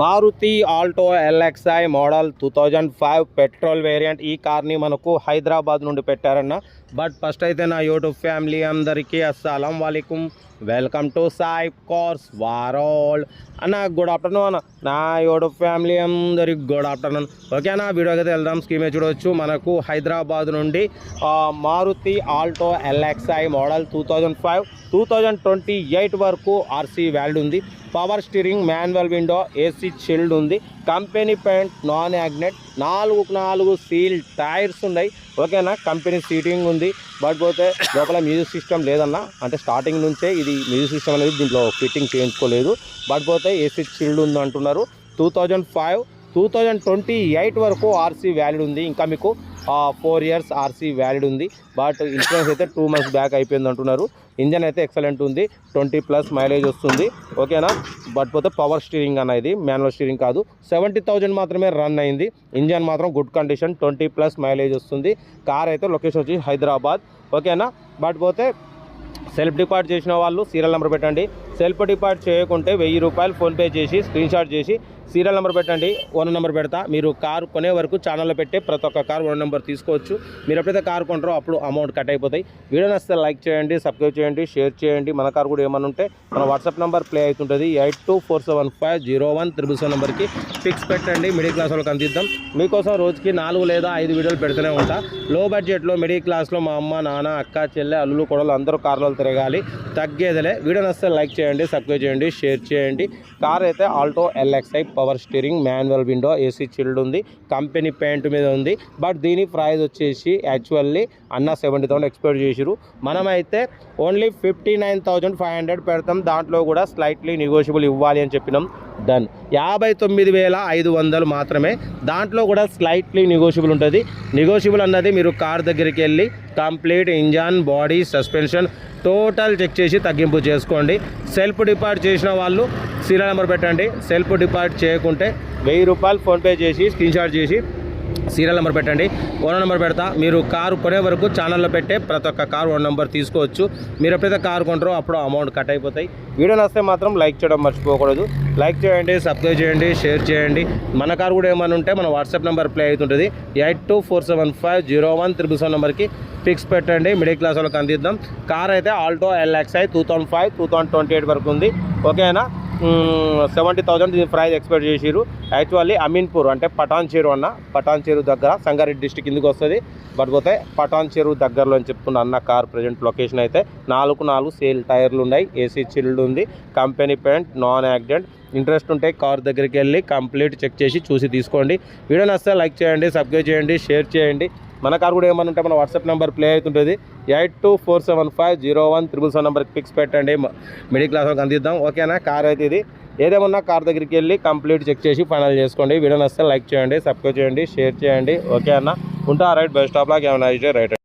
Maruti Alto LXI model two thousand five petrol variant. ఈ కార్ని మనకు హైదరాబాద్ నుండి పెట్టారన్న. బట్ ఫస్ట్ అయితే నా యూట్యూబ్ ఫ్యామిలీ అందరికీ అస్సలం వాలేకుం. వెల్కమ్ టు సాయి కార్స్ వారోల్. అన్న గుడ్ ఆఫ్టర్నూన్ అన్న. నా యూట్యూబ్ ఫ్యామిలీ అందరికి గుడ్ ఆఫ్టర్నూన్ ఓకేనా వీడియోకి అయితే వెళ్దాం. స్కీమే చూడవచ్చు మనకు హైదరాబాద్ నుండి Maruti Alto LXI model two thousand five two thousand twenty eight వరకు ఆర్సీ వ్యాల్డ్ ఉంది. Power steering manual window AC chilled ఉంది. కంపెనీ పెయింట్ నాన్ యాగ్నెట్ నాలుగు నాలుగు సీల్ టైర్స్ ఉన్నాయి. ఓకేనా? కంపెనీ సీటింగ్ ఉంది. బట్ పోతే లోపల మ్యూజిక్ సిస్టమ్ లేదన్నా అంటే స్టార్టింగ్ నుంచే ఇది మ్యూజిక్ సిస్టమ్ అనేది దీంట్లో ఫిట్టింగ్ చేయించుకోలేదు. బట్ పోతే ఏసీ చిల్డ్ ఉంది అంటున్నారు. Two thousand five two thousand twenty eight వరకు ఆర్సీ వ్యాలిడ్ ఉంది. ఇంకా మీకు ఫోర్ ఇయర్స్ ఆర్సీ వ్యాలిడ్ ఉంది. బట్ ఇన్సూరెన్స్ అయితే టూ మంత్స్ బ్యాక్ అయిపోయింది అంటున్నారు. ఇంజన్ అయితే ఎక్సలెంట్ ఉంది. ట్వంటీ ప్లస్ మైలేజ్ వస్తుంది. ఓకేనా? బట్ పోతే పవర్ స్టీరింగ్ అన్న ఇది. మాన్యువల్ స్టీరింగ్ కాదు. సెవెంటీ థౌజండ్ మాత్రమే రన్ అయింది. ఇంజన్ మాత్రం good condition. Twenty plus mileage వస్తుంది. కార్ అయితే లొకేషన్ వచ్చి హైదరాబాద్. ఓకేనా? బట్ పోతే సెల్ఫ్ డిపార్ట్ చేసిన వాళ్ళు సీరియల్ నెంబర్ పెట్టండి. సెల్ఫ్ డిపార్ట్ చేయకుంటే వెయ్యి రూపాయలు ఫోన్పే చేసి స్క్రీన్షాట్ చేసి సీరియల్ నెంబర్ పెట్టండి ఓన్ నెంబర్ పెడతా. మీరు కారు కొనే వరకు ఛానల్లో పెట్టే ప్రతి ఒక్క కారు ఓన్ నెంబర్ తీసుకోవచ్చు. మీరు ఎప్పుడైతే కారు కొంటారో అప్పుడు అమౌంట్ కట్ అయిపోతాయి. వీడియో నచ్చితే లైక్ చేయండి సబ్స్క్రైబ్ చేయండి షేర్ చేయండి. మన కారు కూడా ఏమైనా ఉంటే మన వాట్సాప్ నెంబర్ ప్లే అవుతుంటుంది. Eight two four seven five zero one triple seven నెంబర్కి ఫిక్స్ పెట్టండి. మిడిల్ క్లాస్ వాళ్ళకి అందిద్దాం. మీకోసం రోజుకి నాలుగు లేదా ఐదు వీడియోలు పెడుతూనే ఉంటా. లో బడ్జెట్లో మిడిల్ క్లాస్లో మా అమ్మ నాన్న అక్క చెల్లె అల్లులు కొడలు అందరూ కార్లలో తిరగాలి. తగ్గేదలే. వీడియో నచ్చితే లైక్ చేయండి సబ్స్క్రైబ్ చేయండి షేర్ చేయండి. కార్ అయితే Alto LXI power steering manual window AC chilled ఉంది కంపెనీ పెయింట్ మీద ఉంది. బట్ దీని ప్రైస్ వచ్చేసి యాక్చువల్లీ అన్న సెవెంటీ థౌసండ్ ఎక్స్పెక్ట్ చేసిరు మనమైతే only fifty nine thousand five hundred పెడతాం. దాంట్లో కూడా స్లైట్లీ నెగోషియబుల్ ఇవ్వాలి అని చెప్పినాం. డన్ యాభై తొమ్మిది వేల ఐదు వందలు మాత్రమే. దాంట్లో కూడా స్లైట్లీ నెగోషియబుల్ ఉంటుంది. నెగోషియబుల్ అన్నది మీరు కార్ దగ్గరికి వెళ్ళి complete engine body suspension total check చేసి తగ్గింపు చేసుకోండి. సెల్ఫ్ డిపార్ట్ చేసిన వాళ్ళు సీరియల్ నెంబర్ పెట్టండి. సెల్ఫ్ డిపార్ట్ చేయకుంటే వెయ్యి రూపాయలు ఫోన్పే చేసి స్క్రీన్షాట్ చేసి సీరియల్ నెంబర్ పెట్టండి. ఓనర్ నెంబర్ పెడతా. మీరు కారు కొనే వరకు ఛానల్లో పెట్టే ప్రతి ఒక్క కారు ఓనర్ నెంబర్ తీసుకోవచ్చు. మీరు ఎప్పుడైతే కారు కొంటారో అప్పుడు అమౌంట్ కట్ అయిపోతాయి. వీడియో నస్తే మాత్రం లైక్ చేయడం మర్చిపోకూడదు. లైక్ చేయండి సబ్స్క్రైబ్ చేయండి షేర్ చేయండి. మన కారు కూడా ఏమైనా ఉంటే మన వాట్సాప్ నెంబర్ ప్లే అవుతుంటుంది. Eight two four seven five zero one triple seven నెంబర్కి ఫిక్స్ పెట్టండి. మిడిల్ క్లాస్ వాళ్ళకి అందిద్దాం. కార్ అయితే Alto LXI two thousand five two thousand twenty eight వరకు ఉంది. ఓకేనా? సెవెంటీ థౌసండ్ దీని ప్రైస్ ఎక్స్పెక్ట్ చేసిరు యాక్చువల్లీ అమీన్పూర్ అంటే పటాన్ చెరువు అన్న. పటాన్ చెరువు దగ్గర సంగారెడ్డి డిస్టిక్ కిందకి వస్తుంది. బట్ పోతే పటాన్ చెరువు దగ్గరలో అని చెప్తున్న అన్న కార్ ప్రజెంట్ లొకేషన్ అయితే నాలుగు నాలుగు సేల్ టైర్లు ఉన్నాయి. ఏసీ చిల్డ్ ఉంది. Company paint non accident interest ఉంటే కార్ దగ్గరికి వెళ్ళి కంప్లీట్ చెక్ చేసి చూసి తీసుకోండి. వీడియో నచ్చితే లైక్ చేయండి సబ్స్క్రైబ్ చేయండి షేర్ చేయండి. మన కార్ కూడా ఏమన్నా ఉంటే మన వాట్సాప్ నెంబర్ ప్లే అవుతుంటుంది. Eight two four seven five zero one triple seven నెంబర్కి ఫిక్స్ పెట్టండి. మిడిల్ క్లాస్ వాళ్ళకి అందిద్దాం. ఓకేనా? కార్ అయితే ఇది. ఏదేమన్నా కార్ దగ్గరికి వెళ్ళి కంప్లీట్ చెక్ చేసి ఫైనల్ చేసుకోండి. వీడియో నచ్చితే లైక్ చేయండి సబ్స్క్రైబ్ చేయండి షేర్ చేయండి. ఓకే అన్న ఉంటా రైట్ బస్ స్టాప్లాగా ఏమైనా రైట్